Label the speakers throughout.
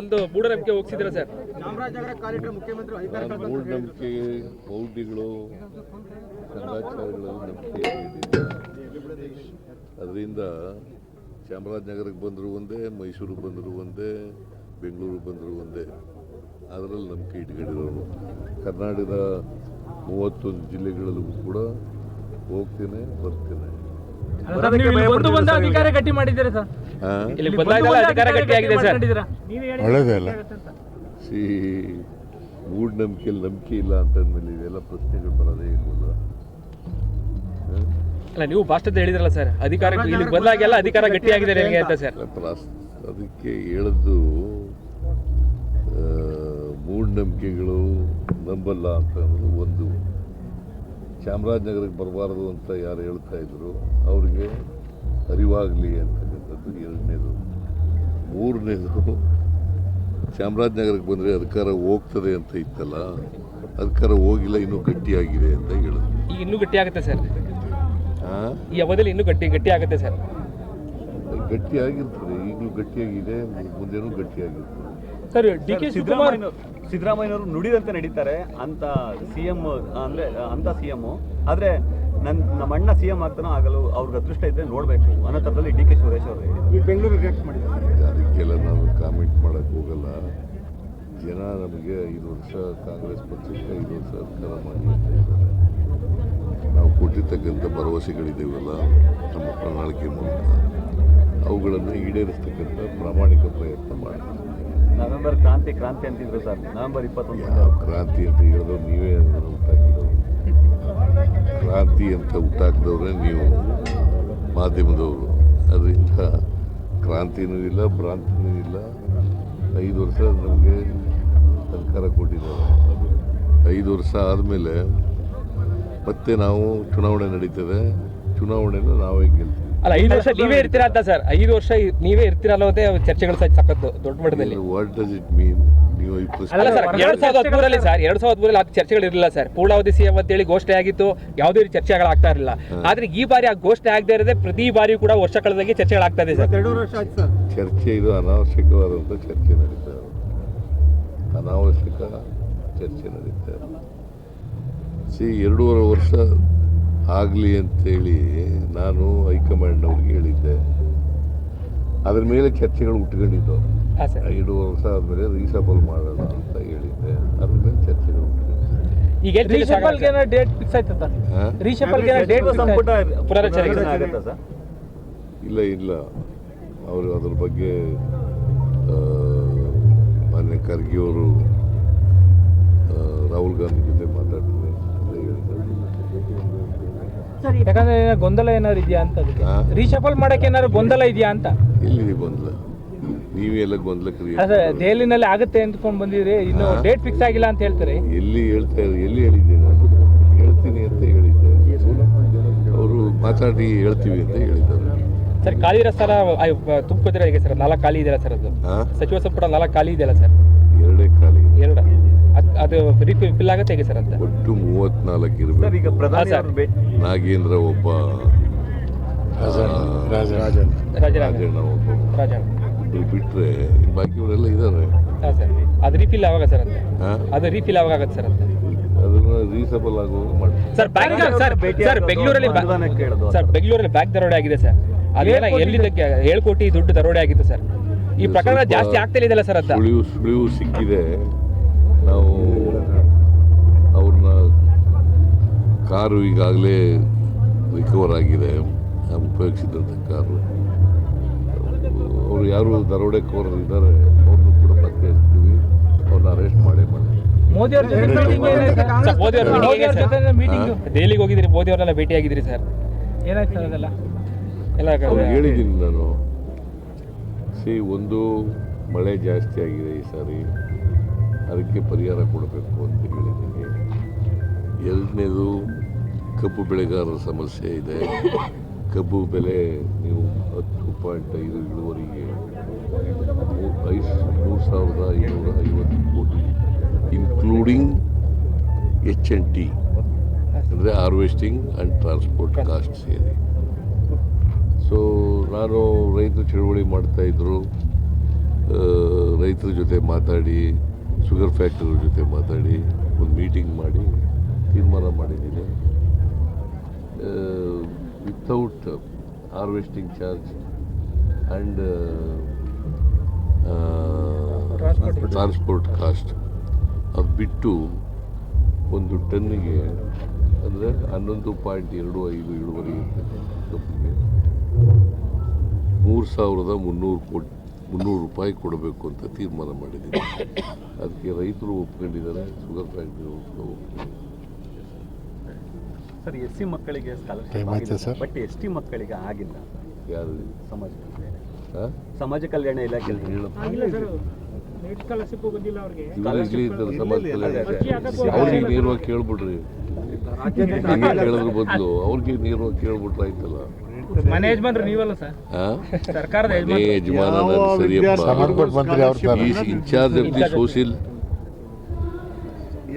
Speaker 1: ಒಂದು ಮೂಢನಂಬಿಕೆ ಹೋಗ್ಸಿದ್ರ ಸರ್?
Speaker 2: ಮೂಢನಂಬಿಕೆ ಮೌಢ್ಯಗಳು ಕಂದಾಚಾರಗಳು ನಂಬಿಕೆ ಅದರಿಂದ ಚಾಮರಾಜನಗರಕ್ಕೆ ಬಂದರೂ ಒಂದೇ ಮೈಸೂರಿಗೆ ಬಂದರೂ ಒಂದೇ ಬೆಂಗಳೂರಿಗೆ ಬಂದರೂ ಒಂದೇ. ಅದರಲ್ಲಿ ನಂಬಿಕೆ ಇಟ್ಕೊಂಡಿರೋರು. ಕರ್ನಾಟಕದ ಮೂವತ್ತೊಂದು ಜಿಲ್ಲೆಗಳಲ್ಲೂ ಕೂಡ ಹೋಗ್ತೇನೆ ಬರ್ತೇನೆ.
Speaker 3: ಗಟ್ಟಿ ಮಾಡಿದ್ದೀರಾ ಸರ್?
Speaker 1: ಇಲ್ಲಿ ಬದಲಾಯಿಸಲ್ಲ ಅಧಿಕಾರ ಗಟ್ಟಿಯಾಗಿದೆ ಸರ್.
Speaker 3: ಮಾಡಿದ್ದೀರಾ
Speaker 2: ಒಳ್ಳೇದೇ ಸಿ ಮೂಢನಂಬಿಕೆಯಲ್ಲಿ ನಂಬಿಕೆ ಇಲ್ಲ ಅಂತಂದ್ಮೇಲೆ ಇವೆಲ್ಲ ಪ್ರಶ್ನೆಗಳು ಬರೋದೇ ಇರ್ಬೋದು.
Speaker 1: ಅಲ್ಲ ನೀವು ಭಾಷಣದ ಹೇಳಿದ್ರಲ್ಲ ಸರ್ ಅಧಿಕಾರ ಇಲ್ಲಿ ಬದಲಾಗೆಲ್ಲ ಅಧಿಕಾರ ಗಟ್ಟಿಯಾಗಿದೆ ನಿಮಗೆ ಅಂತ. ಸರ್.
Speaker 2: ಅದಕ್ಕೆ ಹೇಳದ್ದು ಮೂಢನಂಬಿಕೆಗಳು ನಂಬಲ್ಲ ಅಂತ ಅನ್ನೋದು ಒಂದು. ಚಾಮರಾಜನಗರಕ್ಕೆ ಬರಬಾರದು ಅಂತ ಯಾರು ಹೇಳ್ತಾ ಇದ್ರು ಅವ್ರಿಗೆ ಅರಿವಾಗಲಿ ಅಂತಕ್ಕಂಥದ್ದು. ಮೂರನೇದು ಚಾಮರಾಜನಗರಕ್ಕೆ ಬಂದರೆ ಅಧಿಕಾರ ಹೋಗ್ತದೆ ಅಂತ ಇತ್ತಲ್ಲ ಅಧಿಕಾರ ಹೋಗಿಲ್ಲ ಇನ್ನೂ ಗಟ್ಟಿಯಾಗಿದೆ ಅಂತ ಹೇಳಿದ್ರು
Speaker 1: ಈಗ ಇನ್ನೂ ಗಟ್ಟಿ ಆಗುತ್ತೆ ಸರ್.
Speaker 2: ಆ?
Speaker 1: ಈ ಅವಧಿಯಲ್ಲಿ ಇನ್ನೂ ಗಟ್ಟಿ ಗಟ್ಟಿ ಆಗುತ್ತೆ ಸರ್
Speaker 2: ಗಟ್ಟಿಯಾಗಿರ್ತದೆ ಈಗಲೂ ಗಟ್ಟಿಯಾಗಿದೆ ಮುಂದೆನೂ ಗಟ್ಟಿಯಾಗಿರ್ತದೆ.
Speaker 3: ಸರ್ ಡಿ ಕೆ
Speaker 4: ಸಿದ್ದರಾಮಯ್ಯ ಸಿದ್ದರಾಮಯ್ಯನವರು ನುಡಿದಂತೆ ನಡೀತಾರೆ ಅಂತ ಸಿ ಸಿಎಂ ಅಂದರೆ ಅಂತ ಎಂ ಆದರೆ ನನ್ನ ನಮ್ಮ ಅಣ್ಣ ಸಿ ಸಿಎಂ ಆಗ್ತಾನೋ ಆಗಲು ಅವ್ರಿಗೆ ಅದೃಷ್ಟ ಇದ್ದರೆ ನೋಡಬೇಕು. ಅನ್ನೋ ಥರದಲ್ಲಿ ಡಿ ಕೆ ಸುರೇಶ್ ಅವರು ಈ ಬೆಂಗಳೂರಿಗೆ ರಿಯಾಕ್ಟ್ ಮಾಡಿದ್ದಾರೆ.
Speaker 2: ಅದಕ್ಕೆಲ್ಲ ನಾನು ಕಾಮೆಂಟ್ ಮಾಡೋಕ್ಕೆ ಹೋಗಲ್ಲ. ಜನ ನಮಗೆ ಐದು ವರ್ಷ ಕಾಂಗ್ರೆಸ್ ಪಕ್ಷಕ್ಕೆ ಐದು ವರ್ಷ ಅಧಿಕಾರ ಮಾಡಿ ನಾವು ಕೊಟ್ಟಿರ್ತಕ್ಕಂಥ ಭರವಸೆಗಳಿದ್ದೀವಲ್ಲ ನಮ್ಮ ಪ್ರಣಾಳಿಕೆ ಮೂಲಕ. ಅವುಗಳನ್ನು ಈಡೇರಿಸ್ತಕ್ಕಂಥ ಪ್ರಾಮಾಣಿಕ ಪ್ರಯತ್ನ ಮಾಡ್ತೀವಿ
Speaker 4: ನವೆಂಬರ್ ಕ್ರಾಂತಿ ಕ್ರಾಂತಿ ಅಂತಿದ್ರು ಸರ್. ನವೆಂಬರ್ ಇಪ್ಪತ್ತೊಂದು
Speaker 2: ಕ್ರಾಂತಿ ಅಂತ ಹೇಳಿದ್ರು ನೀವೇ ಹುಟ್ಟಾಕಿದವರು ಕ್ರಾಂತಿ ಅಂತ ಹುಟ್ಟಾಕಿದವ್ರೆ ನೀವು ಮಾಧ್ಯಮದವರು. ಅದರಿಂದ ಕ್ರಾಂತಿನೂ ಇಲ್ಲ ಭ್ರಾಂತಿನೂ ಇಲ್ಲ. ಐದು ವರ್ಷ ನಮಗೆ ಸರ್ಕಾರ ಕೊಟ್ಟಿದ್ದಾರೆ. ಐದು ವರ್ಷ ಆದಮೇಲೆ ಮತ್ತೆ ನಾವು ಚುನಾವಣೆ ನಡೀತದೆ. ಚುನಾವಣೆನ ನಾವೇ ಗೆಲ್ತೀವಿ.
Speaker 1: ಅಲ್ಲ ಐದು ವರ್ಷ ನೀವೇ ಇರ್ತೀರಾ ಅಂತ ಸರ್? ಐದು ವರ್ಷ ನೀವೇ ಇರ್ತೀರಾ ಅನ್ನೋದೇ ಚರ್ಚೆಗಳು ಸಹ ಸಖತ್ತು ದೊಡ್ಡ ಮಟ್ಟದಲ್ಲಿ.
Speaker 2: ವಾಟ್ ಡಸ್ ಇಟ್ ಮೀನ್ ನೀವು ಈ
Speaker 1: ಅಲ್ಲ ಸರ್ ಎರಡ್ ಸಾವಿರದ ಹದಿಮೂರಲ್ಲಿ ಸರ್ ಎರಡ್ ಸಾವಿರದ ಹದಿಮೂರಲ್ಲಿ ಅದು ಚರ್ಚೆಗಳಿರಲಿಲ್ಲ ಸರ್. ಪೂರ್ಣಾವಧಿ ಸಿಎಂ ಅಂತೇಳಿ ಘೋಷಣೆ ಆಗಿತ್ತು. ಯಾವುದೇ ರೀತಿ ಚರ್ಚೆಗಳಾಗ್ತಾ ಇರಲಿಲ್ಲ. ಆದ್ರೆ ಈ ಬಾರಿ ಆ ಘೋಷಣೆ ಆಗದೆ ಇರದೆ ಪ್ರತಿ ಬಾರಿ ಕೂಡ ವರ್ಷ ಕಳೆದಾಗೆ ಚರ್ಚೆಗಳಾಗ್ತಾ ಇದೆ ಸರ್.
Speaker 4: ಎರಡು ವರ್ಷ ಆಯ್ತು ಸರ್.
Speaker 2: ಚರ್ಚೆ ಇದು ಅನಾವಶ್ಯಕವಾದಂಥ ಚರ್ಚೆ ನಡೀತಾ ಇದೆ. ಅನಾವಶ್ಯಕ ಚರ್ಚೆ ನಡೀತಾ ಇದೆ. ಸಿ ಎರಡೂವರೆ ವರ್ಷ ಆಗಲಿ ಅಂತೇಳಿ ನಾನು ಹೈಕಮಾಂಡ್ನವ್ರಿಗೆ ಹೇಳಿದ್ದೆ. ಅದ್ರ ಮೇಲೆ ಚರ್ಚೆಗಳು ಉಟ್ಕೊಂಡಿದ್ದು ಎರಡು ವರ್ಷ ಆದಮೇಲೆ ರೀಸಬಲ್ ಮಾಡೋಣ ಅಂತ ಹೇಳಿದ್ದೆ. ಅದ್ರ ಮೇಲೆ ಚರ್ಚೆಗಳು
Speaker 1: ಈಗ ಏನ್ changes
Speaker 3: ರೀಶಫಲ್ಗೆ
Speaker 1: ಆಗಲ್ಲ
Speaker 3: ಏನೋ ಡೇಟ್ ಫಿಕ್ಸ್ ಆಯ್ತಾ ಸರ್
Speaker 2: ಹಾ?
Speaker 3: ಡೇಟ್
Speaker 4: ಸಂಪುಟ
Speaker 1: ಪುನರಚನೆ
Speaker 4: ಆಗುತ್ತಾ. ಸರ್?
Speaker 2: ಇಲ್ಲ ಇಲ್ಲ. ಅವರು ಅದ್ರ ಬಗ್ಗೆ ಮನೆ ಮಾನ್ಯ ಖರ್ಗೆ ಅವರು
Speaker 3: ಯಾಕಂದ್ರೆ ಏನೋ ಗೊಂದಲ ಏನಾದ್ರು ಇದೆಯಾ ಅಂತ? ರೀಶಫಲ್ ಮಾಡಕ್ಕೆ ಏನಾದ್ರು ಗೊಂದಲ ಇದೆಯಾ ಅಂತ.
Speaker 2: ಎಲ್ಲಿದೆ ಗೊಂದಲ? ನೀವೆಲ್ಲ ಗೊಂದಲ ಕ್ರಿಯೇಟ್
Speaker 3: ಅದೇ ದೆಹಲಿನಲ್ಲಿ ಆಗುತ್ತೆ ಅಂದ್ಕೊಂಡು ಬಂದಿದ್ರಿ ಇನ್ನು ಡೇಟ್ ಫಿಕ್ಸ್ ಆಗಿಲ್ಲ ಅಂತ ಹೇಳ್ತಾರೆ.
Speaker 2: ಎಲ್ಲಿ ಹೇಳ್ತಾ ಎಲ್ಲಿ ಹೇಳಿದ್ದೀನಿ ನಾನು? ಹೇಳ್ತೀನಿ ಅಂತ ಹೇಳಿದ್ದೆ. ಅವರು ಮಾತಾಡಿ ಹೇಳ್ತೀವಿ ಅಂತ ಹೇಳಿದ್ದಾರೆ.
Speaker 1: ಸರ್ ಖಾಲಿ ಇರೋ ತುಂಬಿದ್ರೆ ಹೇಗೆ ಸರ್? ನಾಲ್ಕು ಖಾಲಿ ಇದೆಯಲ್ಲ ಸರ್ ಅದು?
Speaker 2: ಹಾ?
Speaker 1: ಸಚಿವ ಸಂಪುಟ ನಾಲ್ಕು ಖಾಲಿ ಇದೆಯಲ್ಲ ಸರ್?
Speaker 2: ಎರಡೇ ಖಾಲಿ.
Speaker 1: ಅದ್- ಅದು ಫಿಲ್ ಆಗುತ್ತೆ ಹೇಗೆ ಸರ್ ಅಂತ?
Speaker 2: ಒಟ್ಟು ಮೂವತ್ನಾಲ್ಕು
Speaker 4: ಸರ್
Speaker 2: ಇರಬೇಕು
Speaker 4: ಈಗ ಪ್ರಧಾನಿ. ಅವರು ಭೇಟಿ
Speaker 2: ನಾಗೇಂದ್ರ ಒಬ್ಬ ಆ,
Speaker 1: ರಾಜೀನಾಮೆ
Speaker 2: ರಾಜಣ್ಣ ಒಬ್ಬ.
Speaker 1: ರಾಜಣ್ಣ
Speaker 2: ಇಬ್ರು ಬಿಟ್ರೆ ಬಾಕಿಯವರೆಲ್ಲ ಇದ್ದಾರೆ.
Speaker 1: ಹಾಂ ಸರ್. ಅದು ರಿಫಿಲ್ ಯಾವಾಗ ಸರ್ ಅಂತ?
Speaker 2: ಹಾ?
Speaker 1: ಅದು ರಿಫಿಲ್ ಯಾವಾಗ ಆಗುತ್ತೆ ಸರ್ ಅಂತ?
Speaker 2: ಅದನ್ನ ರೀಸಬಲ್ ಆಗುವಾಗ
Speaker 1: ಸರ್ ಬ್ಯಾಂಕ್ ಸರ್ ಸರ್ ಬೆಂಗಳೂರಲ್ಲಿ
Speaker 4: ಅನುದಾನ ಕೇಳೋದು.
Speaker 1: ಸರ್ ಬೆಂಗಳೂರಲ್ಲಿ ಬ್ಯಾಂಕ್ ದರೋಡೆ ಆಗಿದೆ ಸರ್. ಅದೇನ
Speaker 3: ಎಲ್ಲಿದ್ದಕ್ಕೆ
Speaker 1: ಎಲ್ಲಿಂದ ಏಳು ಕೋಟಿ ದುಡ್ಡು ದರೋಡೆ ಆಗಿತ್ತು ಸರ್. ಈ ಪ್ರಕರಣ ಜಾಸ್ತಿ ಆಗ್ತಾ ಇದೆಯಲ್ಲ ಸರ್ ಅಂತ?
Speaker 2: ಸುಳಿವು ಸುಳಿವು ಸಿಕ್ಕಿದೆ. ನಾವು ಅವ್ರನ್ನ ಕಾರು ಈಗಾಗಲೇ ರಿಕವರ್ ಆಗಿದೆ. ನಾವು ಉಪಯೋಗಿಸಿದಂಥ ಕಾರು. ಅವರು ಯಾರು ದರೋಡೆಕೋರರು ಇದ್ದಾರೆ ಅವ್ರನ್ನೂ ಕೂಡ ಪತ್ತೆ ಹಚ್ತೀವಿ ಅವ್ರನ್ನ ಅರೆಸ್ಟ್ ಮಾಡೇ ಮಾಡಿ
Speaker 3: ಮೋದಿ ಅವ್ರ ಜೊತೆ ಮೀಟಿಂಗ್
Speaker 1: ಸರ್, ಮೋದಿ ಅವ್ರ meeting
Speaker 3: ಮೋದಿ ಅವ್ರ ಜೊತೆ ಮೀಟಿಂಗ್
Speaker 1: ದೆಹಲಿಗೆ ಹೋಗಿದ್ರಿ ಮೋದಿ ಅವ್ರನ್ನೆಲ್ಲ ಭೇಟಿ ಆಗಿದ್ರಿ ಸರ್?
Speaker 3: ಏನಾಯ್ತು ಸರ್ ಅದೆಲ್ಲ?
Speaker 1: ಎಲ್ಲ
Speaker 2: ಹೇಳಿದ್ದೀನಿ ನಾನು. ಸಿ ಒಂದು ಮಳೆ ಜಾಸ್ತಿ ಆಗಿದೆ ಈ ಸಾರಿ. ಅದಕ್ಕೆ ಪರಿಹಾರ ಕೊಡಬೇಕು ಅಂತ ಹೇಳಿದ್ದೀನಿ. ಎರಡನೇದು, ಕಬ್ಬು ಬೆಳೆಗಾರರ ಸಮಸ್ಯೆ ಇದೆ. ಕಬ್ಬು ಬೆಲೆ ನೀವು ಹತ್ತು ಪಾಯಿಂಟ್ ಐದು ಇಳುವರಿಗೆ ಮೂರು ಸಾವಿರದ ಐನೂರ ಐವತ್ತು ಕೋಟಿ ಇನ್ಕ್ಲೂಡಿಂಗ್ ಎಚ್ ಎನ್ ಟಿ ಅಂದರೆ ಹಾರ್ವೆಸ್ಟಿಂಗ್ ಆ್ಯಂಡ್ ಟ್ರಾನ್ಸ್ಪೋರ್ಟ್ ಕಾಸ್ಟ್ ಸೇರಿ ಸೊ ನಾನು ರೈತರು ಚಳುವಳಿ ಮಾಡ್ತಾಯಿದ್ರು ರೈತರ ಜೊತೆ ಮಾತಾಡಿ ಶುಗರ್ ಫ್ಯಾಕ್ಟ್ರಿ ಜೊತೆ ಮಾತಾಡಿ ಒಂದು ಮೀಟಿಂಗ್ ಮಾಡಿ ತೀರ್ಮಾನ ಮಾಡಿದ್ದೀನಿ. Without harvesting charge and transport cost ಅದು ಬಿಟ್ಟು ಒಂದು ಟನ್ನಿಗೆ ಅಂದರೆ ಹನ್ನೊಂದು ಪಾಯಿಂಟ್ ಎರಡು ಐದು ಇಳುವರಿ ಇರ್ತದೆ. ಕಬ್ಬಿಗೆ ಮೂರು ಸಾವಿರದ ಮುನ್ನೂರು ಕೋಟಿ. ಮುನ್ನೂರು ರೂಪಾಯಿ ಕೊಡಬೇಕು ಅಂತ ತೀರ್ಮಾನ ಮಾಡಿದ್ದೀನಿ. ಅದಕ್ಕೆ ರೈತರು ಒಪ್ಕೊಂಡಿದ್ದಾರೆ ಶುಗರ್ ಫ್ಯಾಕ್ಟ್ರಿ ಒಪ್ಕೊಂಡಿದ್ದಾರೆ.
Speaker 4: ಸರ್ ಎಸ್ ಸಿ ಮಕ್ಕಳಿಗೆ scholarship
Speaker 5: sir?
Speaker 4: But S T ಮಕ್ಕಳಿಗೆ ಆಗಿಲ್ಲ.
Speaker 2: ಯಾರು?
Speaker 4: ಸಮಾಜ ಸಮಾಜ ಕಲ್ಯಾಣ ಇಲಾಖೆ
Speaker 2: ಕಲ್ಯಾಣ
Speaker 4: ಅದೇ, ಅದೇ.
Speaker 2: ಅವ್ರಿಗೆ ನೇರವಾಗಿ ಕೇಳ್ಬಿಡ್ರಿ. ನಿಮ್ಗೆ ಕೇಳೋದ್ರ ಬದಲು. ಅವ್ರಿಗೆ ನೀರು ಕೇಳ್ಬಿಟ್ರಾಯ್ತಲ್ಲ
Speaker 3: ಮನೆ ಯಜಮಾನ್ರು ನೀವಲ್ಲ ಸರ್? ಸರ್ಕಾರದ
Speaker 2: ಅದೇ ಯಜಮಾನ ಸರಿಯಪ್ಪ. Is in charge of the social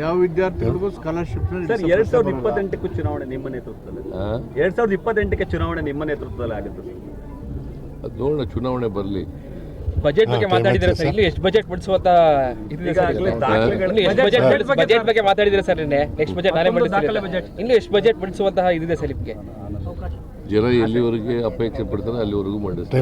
Speaker 6: ಯಾವ ವಿದ್ಯಾರ್ಥಿಗಳಿಗೂ ಸ್ಕಾಲರ್ಶಿಪ್
Speaker 4: ಸರ್ ಎರಡ್ ಸಾವಿರದ ಇಪ್ಪತ್ತೆಂಟಕ್ಕೂ ಚುನಾವಣೆ ನಿಮ್ಮ ನೇತೃತ್ವದಲ್ಲಿ. ಎರಡ್ ಸಾವಿರದ ಇಪ್ಪತ್ತೆಂಟಕ್ಕೆ ಚುನಾವಣೆ ನಿಮ್ಮ ನೇತೃತ್ವದಲ್ಲಿ ಆಗುತ್ತೆ
Speaker 2: ಅದು ನೋಡೋಣ ಚುನಾವಣೆ ಬರಲಿ.
Speaker 1: ಬಜೆಟ್ ಬಗ್ಗೆ ಮಾತಾಡಿದ್ರೆ ಸರ್. ಇಲ್ಲಿ ಎಷ್ಟು ಬಜೆಟ್ ಬಿಡಿಸುವಂತ ಬಜೆಟ್
Speaker 3: ಬಗ್ಗೆ
Speaker 1: ಬಜೆಟ್ ಬಗ್ಗೆ ಮಾತಾಡಿದ್ರೆ ಸರ್ ನಿನ್ನೆ? ನೆಕ್ಸ್ಟ್ ಬಜೆಟ್ ನಾನೇ
Speaker 3: ಬಜೆಟ್.
Speaker 1: ಇನ್ನು ಎಷ್ಟು ಬಜೆಟ್ ಬಿಡಿಸುವಂತಹ ಇದಿದೆ ಸರ್ ನಿಮಗೆ?
Speaker 2: ಜನ ಎಲ್ಲಿವರೆಗೆ ಅಪೇಕ್ಷೆ ಪಡ್ತಾರೆ ಅಲ್ಲಿವರೆಗೂ ಮಾಡಿಸ್ತಾರೆ.